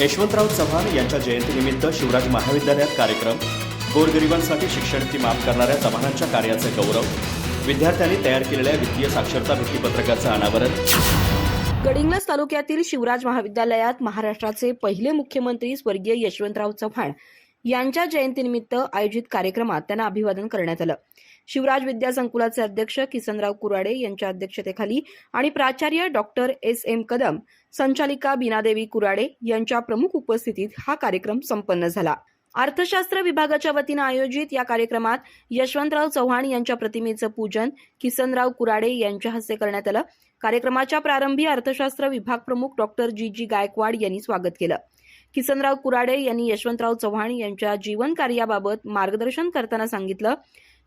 यशवंतराव चव्हाण यांच्या जयंतीनिमित्त शिवराज महाविद्यालयात कार्यक्रम. गोरगरिबांसाठी शिक्षण फी माफ करणाऱ्या चव्हाणांच्या कार्याचे गौरव. विद्यार्थ्यांनी तयार केलेल्या वित्तीय साक्षरता भित्तीपत्रकाचं अनावरण. गडिंग्लज तालुक्यातील शिवराज महाविद्यालयात महाराष्ट्राचे पहिले मुख्यमंत्री स्वर्गीय यशवंतराव चव्हाण यांच्या जयंतीनिमित्त आयोजित कार्यक्रमात त्यांना अभिवादन करण्यात आलं. शिवराज विद्या संकुलाचे अध्यक्ष किसनराव कुराडे यांच्या अध्यक्षतेखाली आणि प्राचार्य डॉक्टर एस एम कदम संचालिका बीनादेवी कुराडे यांच्या प्रमुख उपस्थितीत हा कार्यक्रम संपन्न झाला. अर्थशास्त्र विभागाच्या वतीनं आयोजित या कार्यक्रमात यशवंतराव चव्हाण यांच्या प्रतिमेचं पूजन किसनराव कुराडे यांच्या हस्ते करण्यात आलं. कार्यक्रमाच्या प्रारंभी अर्थशास्त्र विभाग प्रमुख डॉक्टर जी जी गायकवाड यांनी स्वागत केलं. किसनराव कुराडे यांनी यशवंतराव चव्हाण यांच्या जीवन कार्याबाबत मार्गदर्शन करताना सांगितलं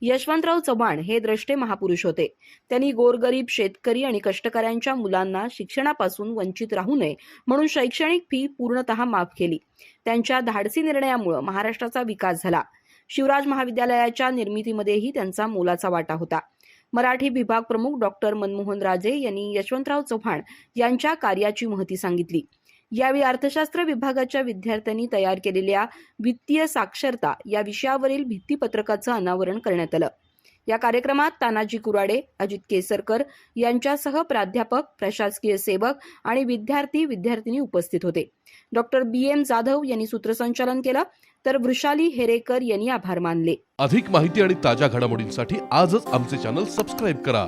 यशवंतराव चव्हाण हे द्रष्टे महापुरुष होते. त्यांनी गोरगरीब शेतकरी आणि कष्टकऱ्यांच्या मुलांना शिक्षणापासून वंचित राहू नये म्हणून शैक्षणिक फी पूर्णतः माफ केली. त्यांच्या धाडसी निर्णयामुळे महाराष्ट्राचा विकास झाला. शिवराज महाविद्यालयाच्या निर्मितीमध्येही त्यांचा मोलाचा वाटा होता. मराठी विभाग प्रमुख डॉक्टर मनमोहन राजे यांनी यशवंतराव चव्हाण यांच्या कार्याची महती सांगितली. यावेळी अर्थशास्त्र विभागाच्या विद्यार्थ्यांनी तयार केलेल्या वित्तीय साक्षरता या विषयावरील भित्तीपत्रकाचं अनावरण करण्यात आलं. या कार्यक्रमात तानाजी कुराडे अजित केसरकर यांच्यासह प्राध्यापक प्रशासकीय सेवक आणि विद्यार्थी विद्यार्थिनी उपस्थित होते. डॉक्टर बी एम जाधव यांनी सूत्रसंचालन केलं तर वृषाली हेरेकर यांनी आभार मानले. अधिक माहिती आणि ताज्या घडामोडींसाठी आजच आमचे चॅनल सबस्क्राईब करा.